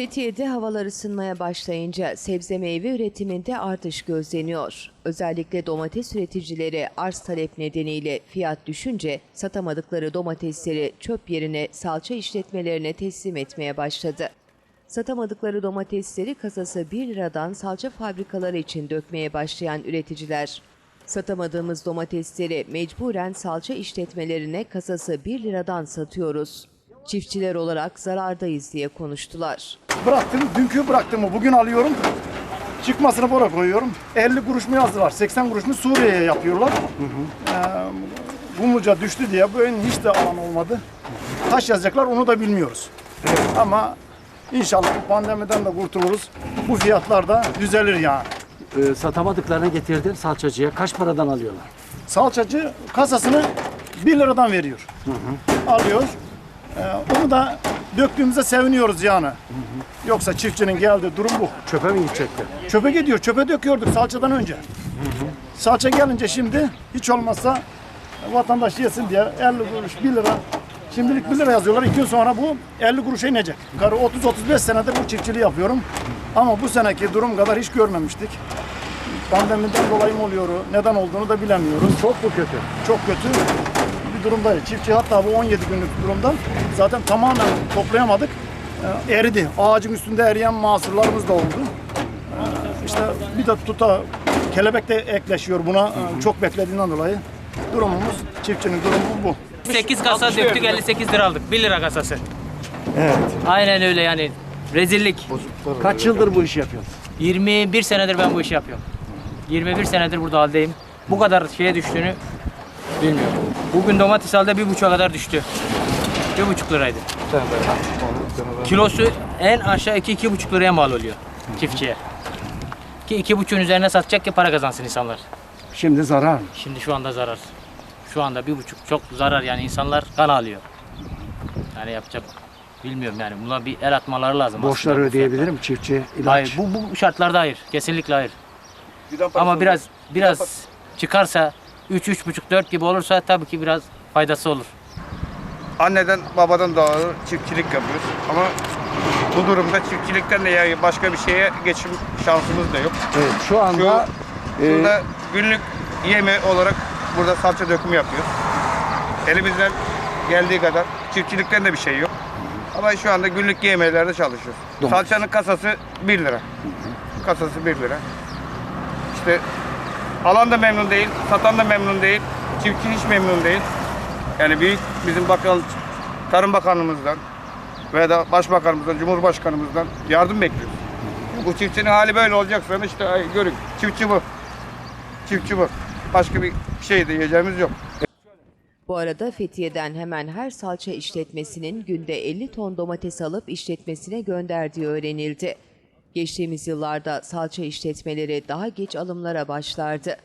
Fethiye'de havalar ısınmaya başlayınca sebze meyve üretiminde artış gözleniyor. Özellikle domates üreticileri arz talep nedeniyle fiyat düşünce satamadıkları domatesleri çöp yerine salça işletmelerine teslim etmeye başladı. Satamadıkları domatesleri kasası 1 liradan salça fabrikaları için dökmeye başlayan üreticiler. Satamadığımız domatesleri mecburen salça işletmelerine kasası 1 liradan satıyoruz. Çiftçiler olarak zarardayız diye konuştular. Bıraktım, dünkü bıraktım bugün alıyorum. Çıkmasını bora koyuyorum. 50 kuruş mu yazdılar, 80 kuruş mu Suriye'ye yapıyorlar. Ee, Gumluca düştü diye böyle hiç de alan olmadı. Kaç yazacaklar onu da bilmiyoruz. Ama inşallah bu pandemiden de kurtuluruz. Bu fiyatlar da düzelir yani. Ee, satamadıklarını getirdin salçacıya. Kaç paradan alıyorlar? Salçacı kasasını 1 liradan veriyor. Alıyor. Ee, onu da döktüğümüzde seviniyoruz yani. Yoksa çiftçinin geldiği durum bu. Çöpe mi gidecekler? Çöpe gidiyor. Çöpe döküyorduk salçadan önce. Salça gelince şimdi hiç olmazsa vatandaş yesin diye 50 kuruş 1 lira. Şimdilik 1 lira yazıyorlar. 2 gün sonra bu 50 kuruşa inecek. Karı 30-35 senedir bu çiftçiliği yapıyorum. Ama bu seneki durum kadar hiç görmemiştik. Pandemiden dolayı mı oluyor, neden olduğunu da bilemiyoruz. Çok mu kötü? Çok kötü bir durumdayız. Çiftçi hatta bu 17 günlük durumdan zaten tamamen toplayamadık. Ee, eridi. Ağacın üstünde eriyen mahsullarımız da oldu. Ee, işte bir de tuta kelebek de ekleşiyor buna ee, çok beklediğinden dolayı. Durumumuz, çiftçinin durumu bu. 8 kasa döktük 58 lira aldık. 1 lira kasası. Evet. Aynen öyle yani. Rezillik. Kaç yıldır bu işi yapıyorsun? 21 senedir ben bu işi yapıyorum. 21 senedir burada haldeyim. Bu kadar şeye düştüğünü bilmiyorum. Bugün domates halde bir buçuğa kadar düştü. Bir buçuk liraydı. Kilosu en aşağı iki iki buçuk liraya mal oluyor çiftçiye. Ki iki buçuğun üzerine satacak ki para kazansın insanlar. Şimdi zarar mı? Şimdi şu anda zarar. Şu anda bir buçuk çok zarar yani insanlar kan alıyor. Yani yapacak bilmiyorum yani buna bir el atmaları lazım. Borçları aslında ödeyebilir mi çiftçi? İlaç. Hayır bu, bu şartlarda hayır. Kesinlikle hayır. Ama biraz biraz çıkarsa 3 üç, buçuk 4 gibi olursa tabii ki biraz faydası olur. anneden babadan doğru çiftçilik yapıyoruz. Ama bu durumda çiftçilikten de ya başka bir şeye geçim şansımız da yok. Evet, şu Şu, anda e, şurada günlük yeme olarak burada salça dökümü yapıyoruz. Elimizden geldiği kadar çiftçilikten de bir şey yok. Ama şu anda günlük yemeğlerde çalışıyoruz. Domates. Salçanın kasası 1 lira. Kasası 1 lira. İşte alan da memnun değil, satan da memnun değil, çiftçi hiç memnun değil. Yani büyük bizim bakan Tarım Bakanlığımızdan veya da Başbakanımızdan, Cumhurbaşkanımızdan yardım bekliyoruz. Bu çiftçinin hali böyle olacaksa işte ay, görün çiftçi bu. Çiftçi bu. Başka bir şey de yiyeceğimiz yok. Bu arada Fethiye'den hemen her salça işletmesinin günde 50 ton domates alıp işletmesine gönderdiği öğrenildi. Geçtiğimiz yıllarda salça işletmeleri daha geç alımlara başlardı.